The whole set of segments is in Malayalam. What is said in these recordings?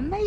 എന്നാ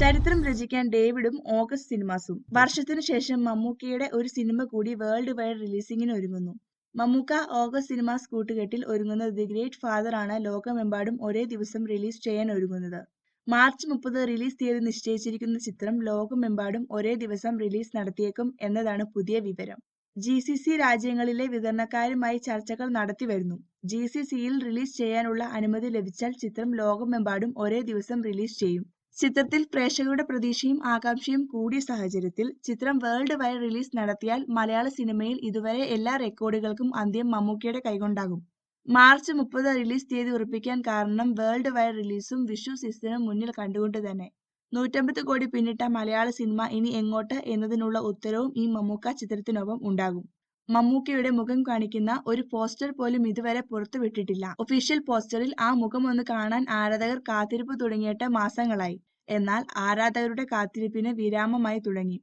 ചരിത്രം രചിക്കാൻ ഡേവിഡും ഓഗസ്റ്റ് സിനിമാസും. വർഷത്തിനു ശേഷം മമ്മൂക്കയുടെ ഒരു സിനിമ കൂടി വേൾഡ് വൈഡ് റിലീസിംഗിന് ഒരുങ്ങുന്നു. മമ്മൂക്ക ഓഗസ്റ്റ് സിനിമാസ് കൂട്ടുകെട്ടിൽ ഒരുങ്ങുന്ന ദി ഗ്രേറ്റ് ഫാദർ ആണ്. ലോകമെമ്പാടും ഒരേ ദിവസം റിലീസ് ചെയ്യാൻ ഒരുങ്ങുന്നത്. മാർച്ച് മുപ്പത് റിലീസ് തീയതി നിശ്ചയിച്ചിരിക്കുന്ന ചിത്രം ലോകമെമ്പാടും ഒരേ ദിവസം റിലീസ് നടത്തിയേക്കും എന്നതാണ് പുതിയ വിവരം. ജി സി സി രാജ്യങ്ങളിലെ വിതരണക്കാരുമായി ചർച്ചകൾ നടത്തിവരുന്നു ജി സി സിയിൽ റിലീസ് ചെയ്യാനുള്ള അനുമതി ലഭിച്ചാൽ ചിത്രം ലോകമെമ്പാടും ഒരേ ദിവസം റിലീസ് ചെയ്യും. ചിത്രത്തിൽ പ്രേക്ഷകരുടെ പ്രതീക്ഷയും ആകാംക്ഷയും കൂടിയ സാഹചര്യത്തിൽ ചിത്രം വേൾഡ് വൈഡ് റിലീസ് നടത്തിയാൽ മലയാള സിനിമയിൽ ഇതുവരെ എല്ലാ റെക്കോർഡുകൾക്കും അന്ത്യം മമ്മൂക്കിയുടെ കൈകൊണ്ടാകും. മാർച്ച് മുപ്പത് റിലീസ് തീയതി ഉറപ്പിക്കാൻ കാരണം വേൾഡ് വൈഡ് റിലീസും വിഷു സീസണും മുന്നിൽ കണ്ടുകൊണ്ട് തന്നെ. നൂറ്റമ്പത് കോടി പിന്നിട്ട മലയാള സിനിമ ഇനി എങ്ങോട്ട് എന്നതിനുള്ള ഉത്തരവും ഈ മമ്മൂക്ക ചിത്രത്തിനൊപ്പം ഉണ്ടാകും. മമ്മൂക്കയുടെ മുഖം കാണിക്കുന്ന ഒരു പോസ്റ്റർ പോലും ഇതുവരെ പുറത്തുവിട്ടിട്ടില്ല ഒഫീഷ്യൽ പോസ്റ്ററിൽ ആ മുഖം ഒന്ന് കാണാൻ ആരാധകർ കാത്തിരിപ്പ് തുടങ്ങിയിട്ട് മാസങ്ങളായി. എന്നാൽ ആരാധകരുടെ കാത്തിരിപ്പിന് വിരാമമായി തുടങ്ങി.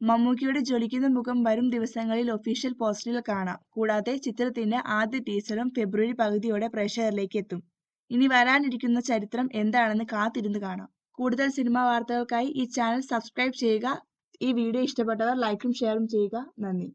മമ്മൂക്കയുടെ ജ്വലിക്കുന്ന മുഖം വരും ദിവസങ്ങളിൽ ഒഫീഷ്യൽ പോസ്റ്ററിൽ കാണാം. കൂടാതെ ചിത്രത്തിന്റെ ആദ്യ ടീസറും ഫെബ്രുവരി പകുതിയോടെ പ്രേക്ഷകരിലേക്ക് എത്തും. ഇനി വരാനിരിക്കുന്ന ചരിത്രം എന്താണെന്ന് കാത്തിരുന്ന് കാണാം. കൂടുതൽ സിനിമാ വാർത്തകൾക്കായി ഈ ചാനൽ സബ്സ്ക്രൈബ് ചെയ്യുക. ഈ വീഡിയോ ഇഷ്ടപ്പെട്ടവർ ലൈക്കും ഷെയറും ചെയ്യുക. നന്ദി.